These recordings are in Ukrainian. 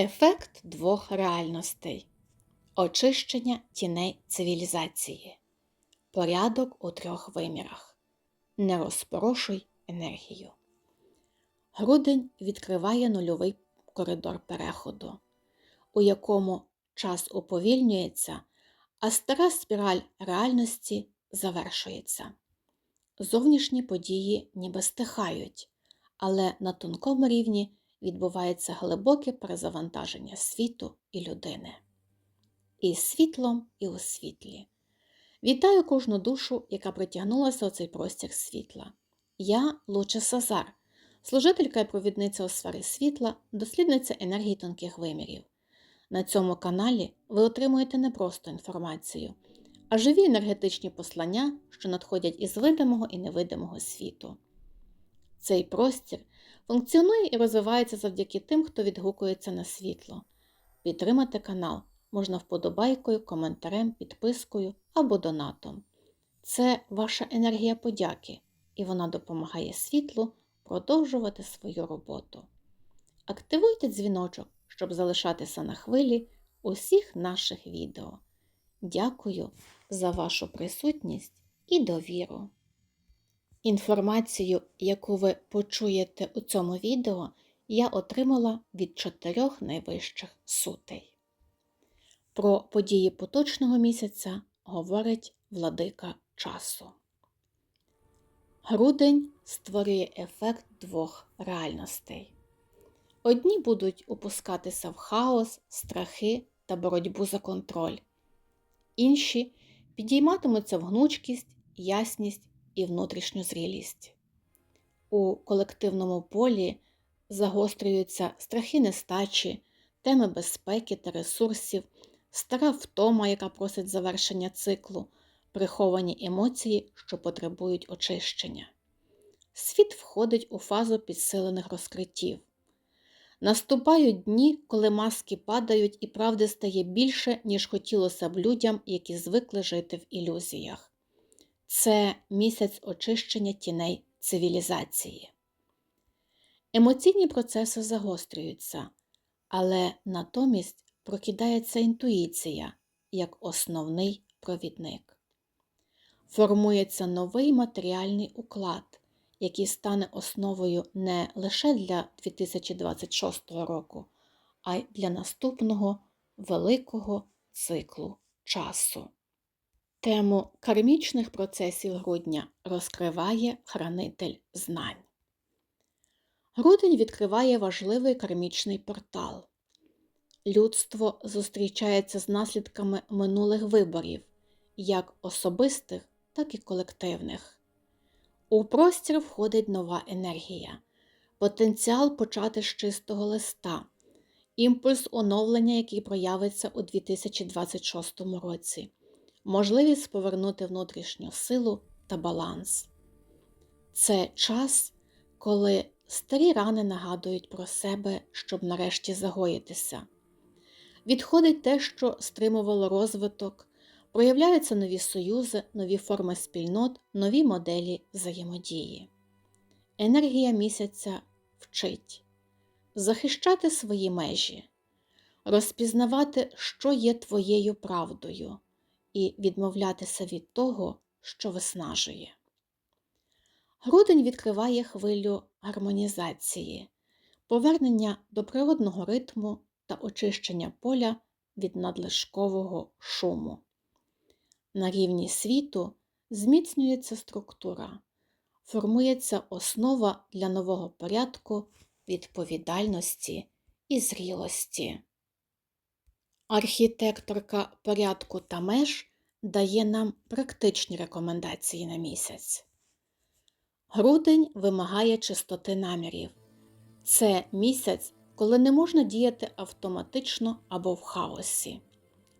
Ефект двох реальностей. Очищення тіней цивілізації. Порядок у трьох вимірах. Не розпорошуй енергію. Грудень відкриває нульовий коридор переходу, у якому час уповільнюється, а стара спіраль реальності завершується. Зовнішні події ніби стихають, але на тонкому рівні відбувається глибоке перезавантаження світу і людини. І світлом, і у світлі. Вітаю кожну душу, яка притягнулася у цей простір світла. Я Луча Сазар, служителька і провідниця у сфері світла, дослідниця енергії тонких вимірів. На цьому каналі ви отримуєте не просто інформацію, а живі енергетичні послання, що надходять із видимого і невидимого світу. Цей простір функціонує і розвивається завдяки тим, хто відгукується на світло. Підтримати канал можна вподобайкою, коментарем, підпискою або донатом. Це ваша енергія подяки, і вона допомагає світлу продовжувати свою роботу. Активуйте дзвіночок, щоб залишатися на хвилі усіх наших відео. Дякую за вашу присутність і довіру. Інформацію, яку ви почуєте у цьому відео, я отримала від чотирьох найвищих сутей. Про події поточного місяця говорить владика часу. Грудень створює ефект двох реальностей. Одні будуть опускатися в хаос, страхи та боротьбу за контроль, інші підійматимуться в гнучкість, ясність і внутрішню зрілість. У колективному полі загострюються страхи нестачі, теми безпеки та ресурсів, стара втома, яка просить завершення циклу, приховані емоції, що потребують очищення. Світ входить у фазу підсилених розкриттів. Наступають дні, коли маски падають і правди стає більше, ніж хотілося б людям, які звикли жити в ілюзіях. Це місяць очищення тіней цивілізації. Емоційні процеси загострюються, але натомість прокидається інтуїція як основний провідник. Формується новий матеріальний уклад, який стане основою не лише для 2026 року, а й для наступного великого циклу часу. Тему кармічних процесів грудня розкриває хранитель знань. Грудень відкриває важливий кармічний портал. Людство зустрічається з наслідками минулих виборів, як особистих, так і колективних. У простір входить нова енергія, потенціал почати з чистого листа, імпульс оновлення, який проявиться у 2026 році можливість повернути внутрішню силу та баланс. Це час, коли старі рани нагадують про себе, щоб нарешті загоїтися. Відходить те, що стримувало розвиток, проявляються нові союзи, нові форми спільнот, нові моделі взаємодії. Енергія місяця вчить захищати свої межі, розпізнавати, що є твоєю правдою, і відмовлятися від того, що виснажує. Грудень відкриває хвилю гармонізації, повернення до природного ритму та очищення поля від надлишкового шуму. На рівні світу зміцнюється структура, формується основа для нового порядку, відповідальності і зрілості. Архітекторка порядку та меж дає нам практичні рекомендації на місяць. Грудень вимагає чистоти намірів. Це місяць, коли не можна діяти автоматично або в хаосі.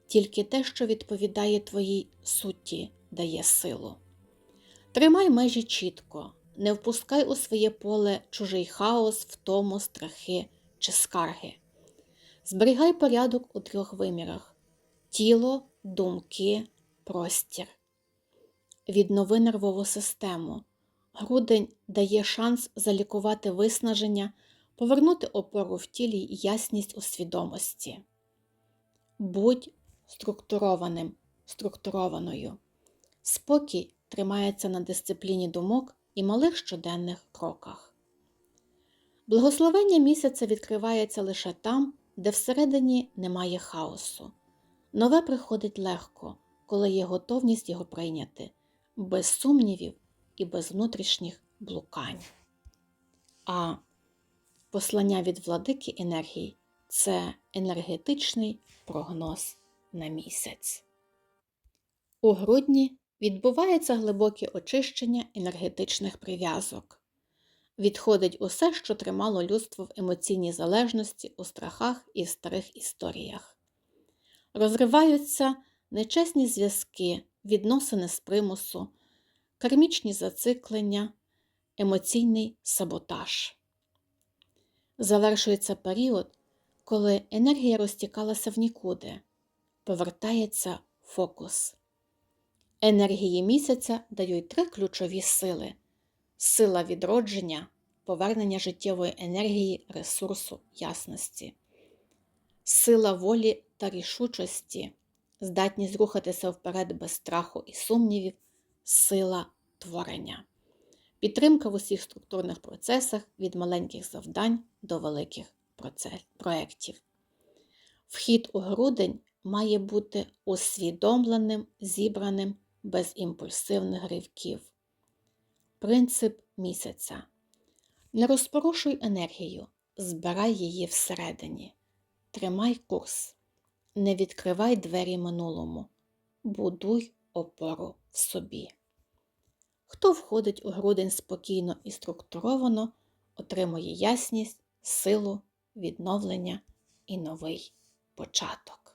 Тільки те, що відповідає твоїй суті, дає силу. Тримай межі чітко, не впускай у своє поле чужий хаос, втому, страхи чи скарги. Зберігай порядок у трьох вимірах тіло, думки, простір. Віднови нервову систему. Грудень дає шанс залікувати виснаження, повернути опору в тілі і ясність у свідомості. Будь структурованим, структурованою. Спокій тримається на дисципліні думок і малих щоденних кроках. Благословення місяця відкривається лише там, де всередині немає хаосу. Нове приходить легко, коли є готовність його прийняти, без сумнівів і без внутрішніх блукань. А послання від владики енергії це енергетичний прогноз на місяць. У грудні відбувається глибоке очищення енергетичних прив'язок. Відходить усе, що тримало людство в емоційній залежності у страхах і старих історіях. Розриваються нечесні зв'язки, відносини з примусу, кармічні зациклення, емоційний саботаж. Завершується період, коли енергія розтікалася в нікуди, повертається фокус. Енергії місяця дають три ключові сили: сила відродження, повернення життєвої енергії, ресурсу, ясності, сила волі та рішучості, здатність рухатися вперед без страху і сумнівів, сила творення, підтримка в усіх структурних процесах від маленьких завдань до великих проєктів. Вхід у грудень має бути усвідомленим, зібраним без імпульсивних ривків. Принцип місяця. Не розпорушуй енергію, збирай її всередині. Тримай курс, не відкривай двері минулому, будуй опору в собі. Хто входить у грудень спокійно і структуровано, отримує ясність, силу, відновлення і новий початок.